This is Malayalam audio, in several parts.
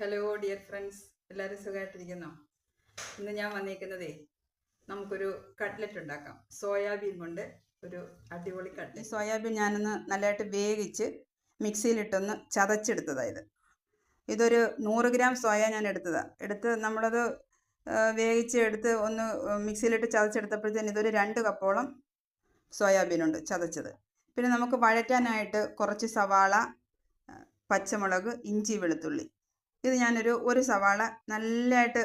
ഹലോ ഡിയർ ഫ്രണ്ട്സ് എല്ലാവരും സുഖമായിട്ടിരിക്കുന്നോ ഇന്ന് ഞാൻ വന്നിരിക്കുന്നതേ നമുക്കൊരു കട്ട്ലറ്റ് ഉണ്ടാക്കാം. സോയാബീൻ കൊണ്ട് ഒരു അടിപൊളി കട്ട്ലറ്റ് സോയാബീൻ ഞാനൊന്ന് നല്ലതായിട്ട് വേവിച്ച് മിക്സിയിലിട്ടൊന്ന് ചതച്ചെടുത്തതാണ് ഇത് ഇതൊരു നൂറ് ഗ്രാം സോയ ഞാൻ എടുത്തതാണ് എടുത്ത് നമ്മളത് വേവിച്ച് എടുത്ത് ഒന്ന് മിക്സിയിലിട്ട് ചതച്ചെടുത്തപ്പോഴത്തേന് ഇതൊരു രണ്ട് കപ്പോളം സോയാബീനുണ്ട് ചതച്ചത്. പിന്നെ നമുക്ക് വഴറ്റാനായിട്ട് കുറച്ച് സവാള പച്ചമുളക് ഇഞ്ചി വെളുത്തുള്ളി ഇത് ഞാനൊരു ഒരു സവാള നല്ലതായിട്ട്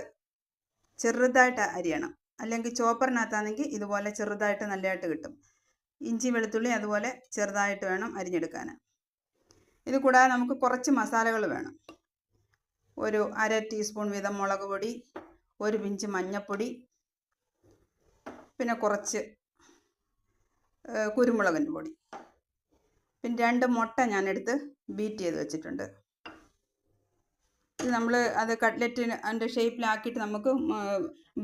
ചെറുതായിട്ട് അരിയണം. അല്ലെങ്കിൽ ചോപ്പറിനകത്താണെങ്കിൽ ഇതുപോലെ ചെറുതായിട്ട് നല്ലതായിട്ട് കിട്ടും. ഇഞ്ചി വെളുത്തുള്ളി അതുപോലെ ചെറുതായിട്ട് വേണം അരിഞ്ഞെടുക്കാൻ. ഇത് കൂടാതെ നമുക്ക് കുറച്ച് മസാലകൾ വേണം. ഒരു അര ടീസ്പൂൺ വീതം മുളക് പൊടി ഒരു പിഞ്ച് മഞ്ഞൾപ്പൊടി പിന്നെ കുറച്ച് കുരുമുളകിന്റെ പൊടി. പിന്നെ രണ്ട് മുട്ട ഞാനെടുത്ത് ബീറ്റ് ചെയ്ത് വെച്ചിട്ടുണ്ട്. നമ്മൾ അത് കട്ട്ലറ്റിന് അതിന്റെ ഷേപ്പിലാക്കിയിട്ട് നമുക്ക്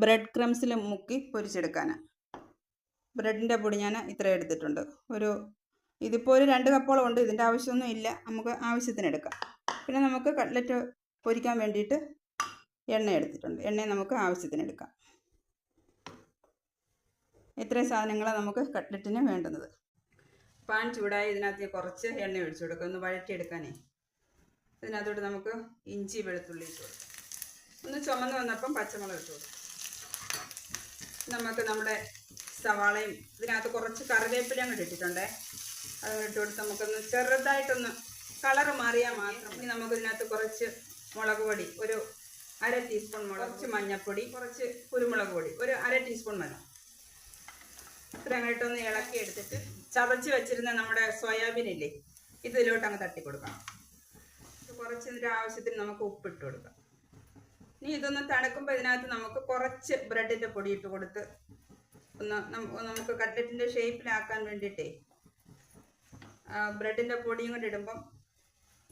ബ്രെഡ് ക്രംസിൽ മുക്കി പൊരിച്ചെടുക്കാനാണ് ബ്രെഡിന്റെ പൊടി ഞാൻ ഇത്ര എടുത്തിട്ടുണ്ട്. ഒരു ഇതിപ്പോൾ ഒരു രണ്ട് കപ്പോളം ഉണ്ട്. ഇതിന്റെ ആവശ്യമൊന്നും ഇല്ല. നമുക്ക് ആവശ്യത്തിന് എടുക്കാം. പിന്നെ നമുക്ക് കട്ട്ലറ്റ് പൊരിക്കാൻ വേണ്ടിയിട്ട് എണ്ണ എടുത്തിട്ടുണ്ട്. എണ്ണ നമുക്ക് ആവശ്യത്തിന് എടുക്കാം. ഇത്രയും സാധനങ്ങളാണ് നമുക്ക് കട്ട്ലറ്റിന് വേണ്ടുന്നത്. പാൻ ചൂടായി ഇതിനകത്ത് കുറച്ച് എണ്ണ ഒഴിച്ചു കൊടുക്കുക ഒന്ന് വഴറ്റിയെടുക്കാനേ. ഇതിനകത്തോട്ട് നമുക്ക് ഇഞ്ചി വെളുത്തുള്ളി ഇട്ട് കൊടുക്കാം. ഒന്ന് ചുമന്ന് വന്നപ്പം പച്ചമുളക് ഇട്ട് കൊടുക്കും. നമുക്ക് നമ്മുടെ സവാളയും ഇതിനകത്ത് കുറച്ച് കറിവേപ്പിലയും കൂടി ഇട്ടിട്ടുണ്ടേ. അതും ഇട്ട് കൊടുത്ത് നമുക്കൊന്ന് ചെറുതായിട്ടൊന്ന് കളറ് മാറിയാൽ മാത്രം ഇനി നമുക്ക് ഇതിനകത്ത് കുറച്ച് മുളക് പൊടി ഒരു അര ടീസ്പൂൺ മുളക് കുറച്ച് മഞ്ഞൾപ്പൊടി കുറച്ച് കുരുമുളക് പൊടി ഒരു അര ടീസ്പൂൺ മതി ഇത്ര അങ്ങോട്ടൊന്ന് ഇളക്കി എടുത്തിട്ട് ചതച്ച് വെച്ചിരുന്ന നമ്മുടെ സോയാബീൻ ഇല്ലേ ഇതിലോട്ട് അങ്ങ് തട്ടി കൊടുക്കണം കുറച്ച് ഒരു ആവശ്യത്തിന് നമുക്ക് ഉപ്പിട്ട് കൊടുക്കാം. ഇനി ഇതൊന്ന് തണുക്കുമ്പോൾ ഇതിനകത്ത് നമുക്ക് കുറച്ച് ബ്രെഡിന്റെ പൊടി ഇട്ട് കൊടുത്ത് ഒന്ന് നമുക്ക് കട്ട്ലറ്റിന്റെ ഷേപ്പിലാക്കാൻ വേണ്ടിയിട്ടേ ബ്രെഡിന്റെ പൊടിയും കൂടി ഇടുമ്പം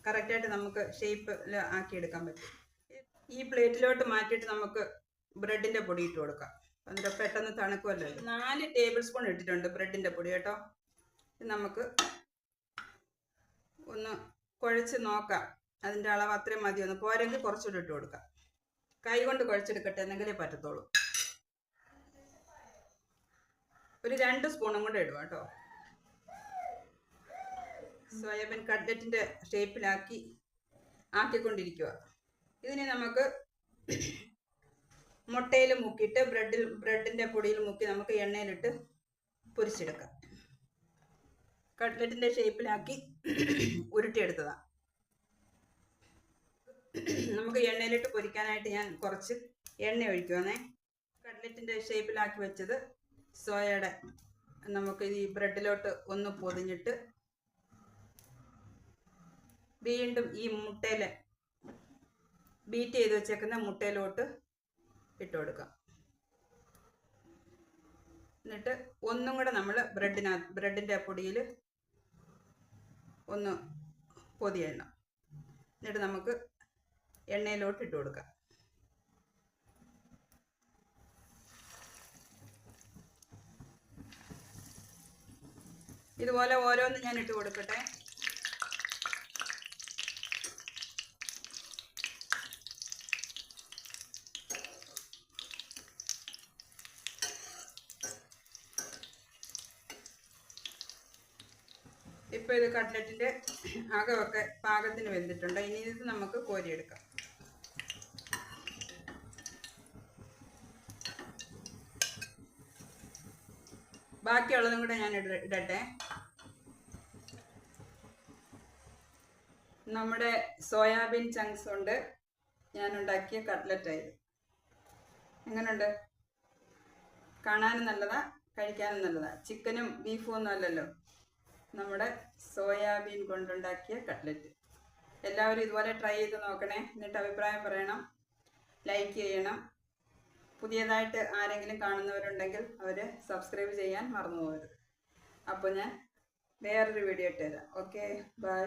കറക്റ്റായിട്ട് നമുക്ക് ഷേപ്പിൽ ആക്കിയെടുക്കാൻ പറ്റും. ഈ പ്ലേറ്റിലോട്ട് മാറ്റിയിട്ട് നമുക്ക് ബ്രെഡിന്റെ പൊടി ഇട്ട് കൊടുക്കാം. എന്നിട്ട് പെട്ടെന്ന് തണുക്കുമല്ലോ നാല് ടേബിൾ സ്പൂൺ ഇട്ടിട്ടുണ്ട് ബ്രെഡിന്റെ പൊടി കേട്ടോ. നമുക്ക് ഒന്ന് കുഴച്ച് നോക്കാം. അതിന്റെ അളവ് അത്രയും മതി ഒന്ന് പോരെങ്കിൽ കുറച്ചുകൂടി ഇട്ട് കൊടുക്കാം. കൈ കൊണ്ട് കുഴച്ചെടുക്കട്ടെ എന്നെങ്കിലേ പറ്റത്തുള്ളൂ. ഒരു രണ്ട് സ്പൂണും കൂടെ ഇടുക കേട്ടോ. സോയാബീൻ കട്ട്ലറ്റിന്റെ ഷേപ്പിലാക്കി ആക്കിക്കൊണ്ടിരിക്കുക. ഇതിനെ നമുക്ക് മുട്ടയിൽ മുക്കിയിട്ട് ബ്രെഡിൽ ബ്രെഡിന്റെ പൊടിയിൽ മുക്കി നമുക്ക് എണ്ണയിലിട്ട് പൊരിച്ചെടുക്കാം. കട്ട്ലറ്റിന്റെ ഷേപ്പിലാക്കി ഉരുട്ടിയെടുത്തതാണ് നമുക്ക് എണ്ണയിലിട്ട് പൊരിക്കാനായിട്ട് ഞാൻ കുറച്ച് എണ്ണ ഒഴിക്കുവാണേ. കട്ട്ലറ്റിന്റെ ഷേപ്പിലാക്കി വെച്ചത് സോയയുടെ. നമുക്ക് ഈ ബ്രെഡിലോട്ട് ഒന്ന് പൊതിഞ്ഞിട്ട് വീണ്ടും ഈ മുട്ടയിൽ ബീറ്റ് ചെയ്ത് വെച്ചേക്കുന്ന മുട്ടയിലോട്ട് ഇട്ട് കൊടുക്കാം. എന്നിട്ട് ഒന്നും കൂടെ നമ്മൾ ബ്രെഡിനകത്ത് ബ്രെഡിന്റെ പൊടിയിൽ ഒന്ന് പൊതിയണം. എന്നിട്ട് നമുക്ക് എണ്ണയിലോട്ട് ഇട്ട് കൊടുക്കാം. ഇതുപോലെ ഓരോന്ന് ഞാൻ ഇട്ട് കൊടുക്കട്ടെ. ഇപ്പൊ ഇത് കട്ട്ലറ്റിന്റെ അകമൊക്കെ പാകത്തിന് വെന്തിട്ടുണ്ട്. ഇനി ഇത് നമുക്ക് കോരിയെടുക്കാം. ബാക്കിയുള്ളതും കൂടെ ഞാൻ ഇട- ഇടട്ടെ. നമ്മുടെ സോയാബീൻ ചങ്ക്സ് കൊണ്ട് ഞാൻ ഉണ്ടാക്കിയ കട്ട്ലറ്റായത് എങ്ങനെയുണ്ട് കാണാനും നല്ലതാ കഴിക്കാനും നല്ലതാ. ചിക്കനും ബീഫും ഒന്നും അല്ലല്ലോ. നമ്മുടെ സോയാബീൻ കൊണ്ടുണ്ടാക്കിയ കട്ട്ലറ്റ് എല്ലാവരും ഇതുപോലെ ട്രൈ ചെയ്ത് നോക്കണേ. എന്നിട്ട് അഭിപ്രായം പറയണം. ലൈക്ക് ചെയ്യണം. പുതിയതായിട്ട് ആരെങ്കിലും കാണുന്നവരുണ്ടെങ്കിൽ അവർ സബ്സ്ക്രൈബ് ചെയ്യാൻ മറന്നു പോകരുത് അപ്പോൾ ഞാൻ വേറൊരു വീഡിയോ ഇട്ടുതരാം ഓക്കെ ബൈ